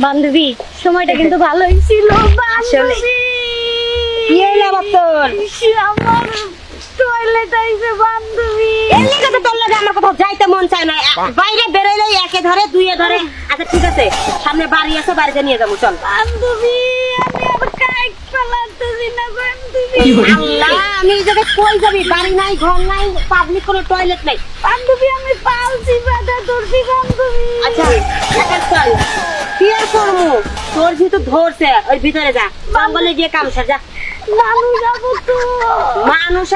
বান্ধবী সময়টা কিন্তু ভালোই ছিল বান্ধবী। কি হইল আবার তোর? আমার টয়লেট আইছে বান্ধবী। এমনি কথা তোর লাগে আমার কোথাও যাইতে মন চায় না। বাইরে বেরোলে একে ধরে দুইয়ে ধরে। আচ্ছা ঠিক আছে সামনে বাড়ি আছে বাড়িতে নিয়ে যাব চল। বান্ধবী আমি আর কাইক পালাতেছি না বান্ধবী। আল্লাহ আমি এই জায়গায় কই যাবি? বাড়ি নাই ঘর নাই পাবলিক কোনো টয়লেট নাই। বান্ধবী আমি পালছি বাধা ধরছি বান্ধবী। আচ্ছা তোর যেহেতু ধরছে ওই ভিতরে যা। জঙ্গলে গিয়ে যা। নানু যাব তো। মানুষ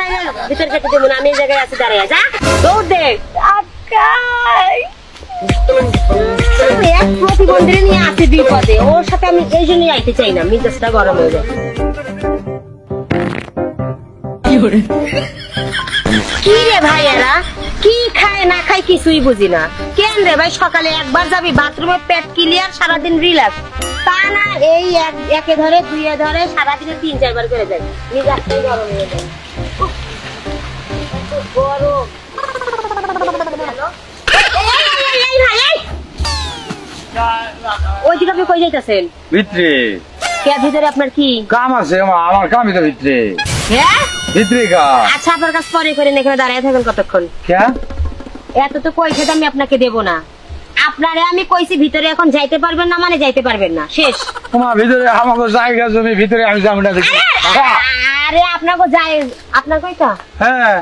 ভিতরে যেতে দেবো না আমি এই জায়গায় আছি দাঁড়িয়ে যা। দৌড় দে। আকাই এক প্রতিবন্ধী নিয়ে আছে বিপদে ওর সাথে আমি এই জন্যই আইতে চাই না মিজাজটা গরম হয়ে যায়। কি রে ভাই এরা? কি খায় না খায় কিছুই বুঝি না। কেন রে ভাই সকালে একবার যাবি বাথরুমে পেট ক্লিয়ার সারাদিন রিল্যাক্স তা না এই একে ধরে দুইয়ে ধরে সারাদিনে তিন চারবার করে যায় মিজাজটাই গরম হয়ে যায়। গরম। ওইদিকে আপনি কই যাইতেছেন? ভিতরে। কে ভিতরে আপনার কি? কাম আছে আমার আমার কামই তো ভিতরে। হ্যাঁ আচ্ছা আপনার কাছে পরে করে এখানে দাঁড়িয়ে থাকেন কতক্ষণ। কে? এত তো পয়সা তো আমি আপনাকে দেবো না। আপনারে আমি কইছি ভিতরে এখন যাইতে পারবেন না মানে যাইতে পারবেন না। শেষ। তোমার ভিতরে আমাকে জায়গা জমি ভিতরে আমি যাব না দেখি। হ্যাঁ, আরে আপনাকে যাই আপনার কইতা হ্যাঁ।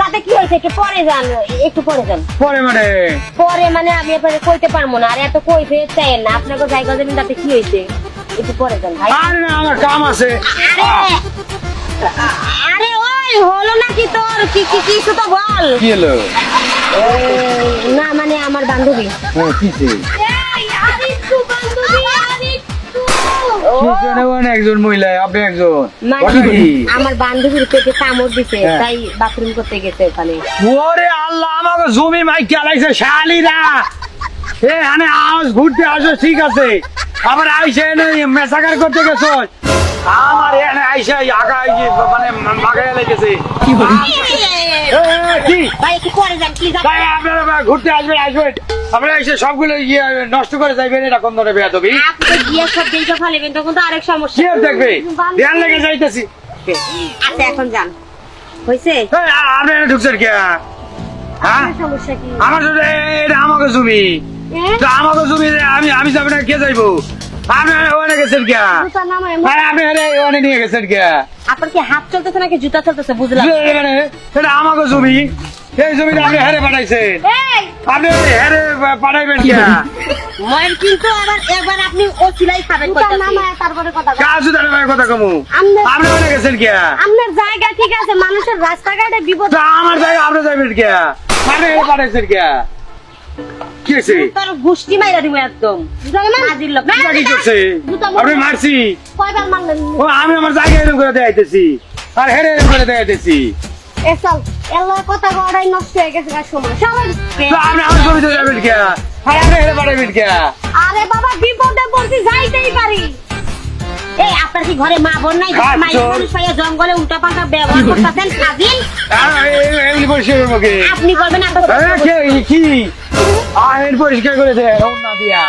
তাতে কি হয়েছে একটু পরে যান একটু পরে যান। পরে মানে? পরে মানে আমি আপনাকে কইতে পারব না। আর এত কই ফের চাই না। আপনাকে জায়গা দেবেন তাতে কি হয়েছে? একটু পরে যান ভাই। আরে না আমার কাম আছে। আরে আরে ওই হলো নাকি তোর? কি কি কিছু তো বল। কি হলো? বান্ধবী। হ্যাঁ, কিসে একজন মহিলা? আপনি একজন? মানে কি? আমার বান্ধবীর পেটে কামড় দিছে হ্যাঁ। তাই বাথরুম করতে গেছে ওখানে। ওরে আল্লাহ আমাকে জমি মাই চালাইছে শালিরা। এ আনে আওয়াজ ঘুরতে আসো ঠিক আছে। আবার আইসে এনে মেসাকার করতে গেছো। আমার এনে আইসে আগা মানে মাগায় লেগেছে কি বলি? কি? ভাই একটু পরে যান প্লিজ তাই আপনারা ঘুরতে আসবেন আসবেন। আপনারা এসে সবগুলো ইয়ে নষ্ট করে যাইবেন এটা কোন ধরে বেয়া তবে আপনি গিয়ে সব দিনটা ফেলেবেন তখন তো আরেক সমস্যা। দেখবে? ধ্যান লেগে যাইতেছি। আচ্ছা এখন যান। হয়েছে এই, আ- আপনি এনে ঢুকছেন কে? হ্যাঁ? আমার এটা আমাকে জমি। হ্যাঁ? তো আমাকে জমি আমি আমি যাব না কে যাইবো? আপনি ওখানে গেছেন কে? জুতা নামায় আরে আপনি ওখানে নিয়ে গেছেন কে? আপনার কি হাত চলতেছে নাকি জুতা চলতেছে বুঝলাম। মানে এটা আমাকে জমি। এই জমিটা আপনি হেরে পাঠাইছেন। এই! আপনি হেরে পাঠাইবেন কে? ময়ের কিন্তু আবার এবার আপনি ও সিলাই খাবেন জুতা কইতাছি। তারপরে কথা। কাজ কমু? আপনি গেছেন কে? আপনার জায়গা ঠিক আছে মানুষের রাস্তাঘাটে বিপদ আমার জায়গা আপনি যাবেন কে? আপনি পাঠাইছেন কে? কি হয়েছে? তোর গুষ্টি মাইরা দিব একদম। জুতা নামান। মাজির লোক। না, কি করছে। আপনি মারছি। কয়বার মারলেন? ও আমি আমার জায়গা এরকম করে দেখাইতেছি। আর হেরে এরকম করে দেখাইতেছি। এ চল কথা গড়াই নষ্ট হয়ে গেছে সময় সবাই আপনি আমার যাবেন কে আর হেরে পাঠাবেন কে আরে বাবা ঘরে মা বোন নাই জঙ্গলে উল্টা পাল্টা ব্যবহার করতেছেন কাজিন আপনি করবেন কি আইন পরিষ্কার করে দেয় না দিয়া